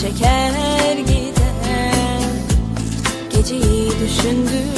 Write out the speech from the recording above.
çeker gider. Geceyi düşündüm